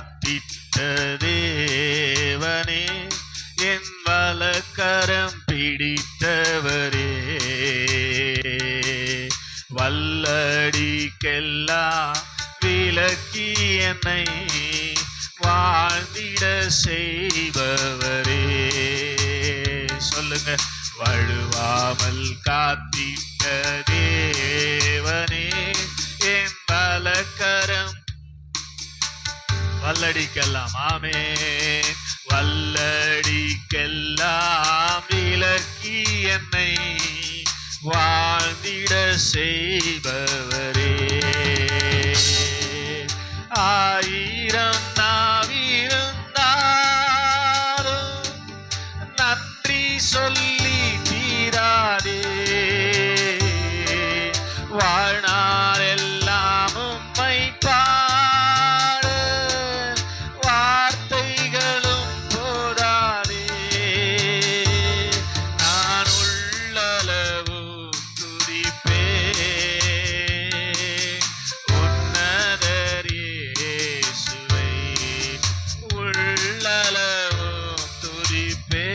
காத்திட்ட தேவனே என் வலக்கரம் பிடித்தவரே. வல்லடிக்கெல்லாம் விலக்கி என்னை வாழ்ந்திட செய்பவரே. சொல்லுங்க வழுவாமல் காத்திட்ட தேவன் வல்லடிக்கெல்லாம் ஆமே வல்லடிக்கெல்லாம் விலக்கி என்னை வாழ்ந்திட செய்பவரே. ஆ deep in.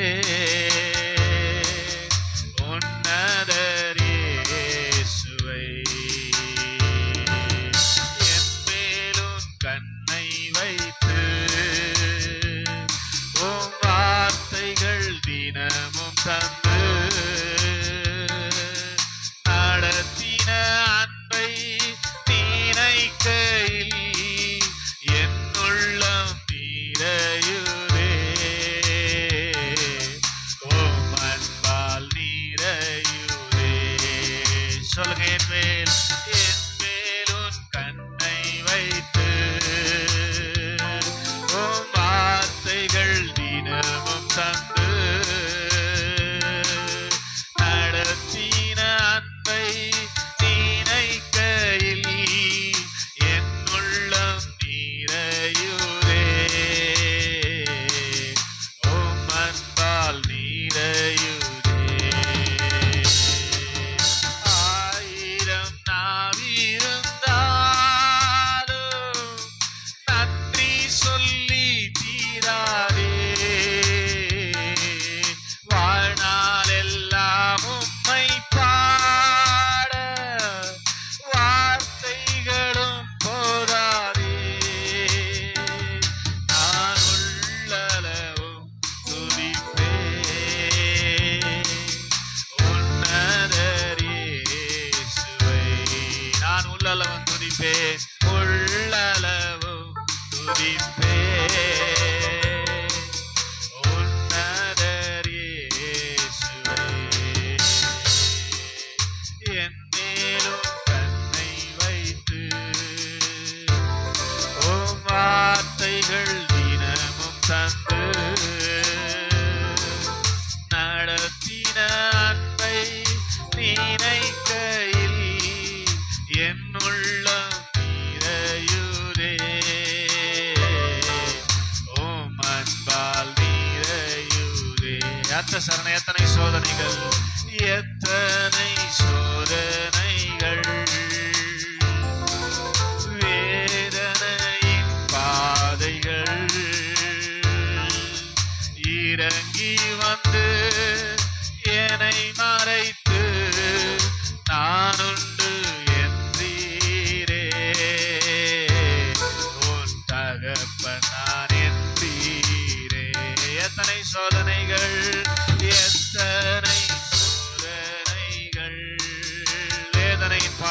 சரண எத்தனை சோதனைகள்? எத்தனை சோ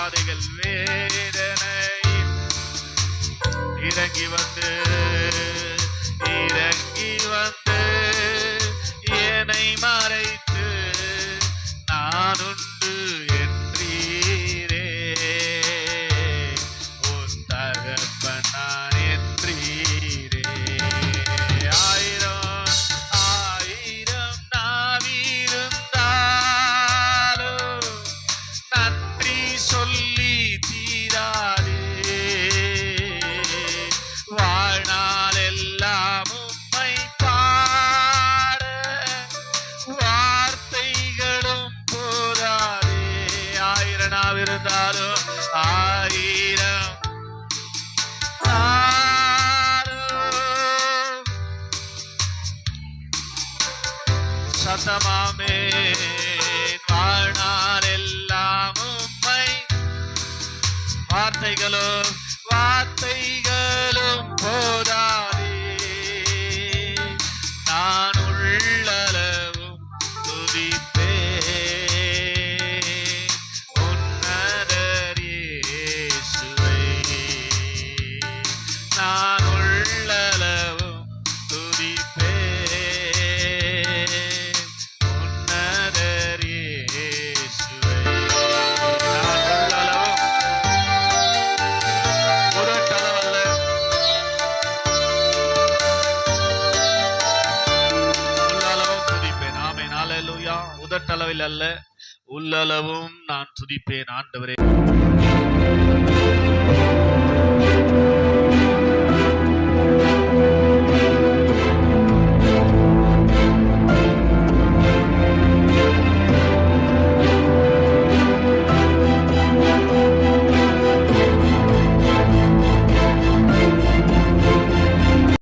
பாடுகள் வேதனை இறங்கி வந்து வசமாமே வாழ்நாள் எல்லாம் உம்மை. வார்த்தைகளும் போதா. ஹலலுயா உதட்டளவில் அல்ல. உள்ளளவும் நான் துதிப்பேன் ஆண்டவரே.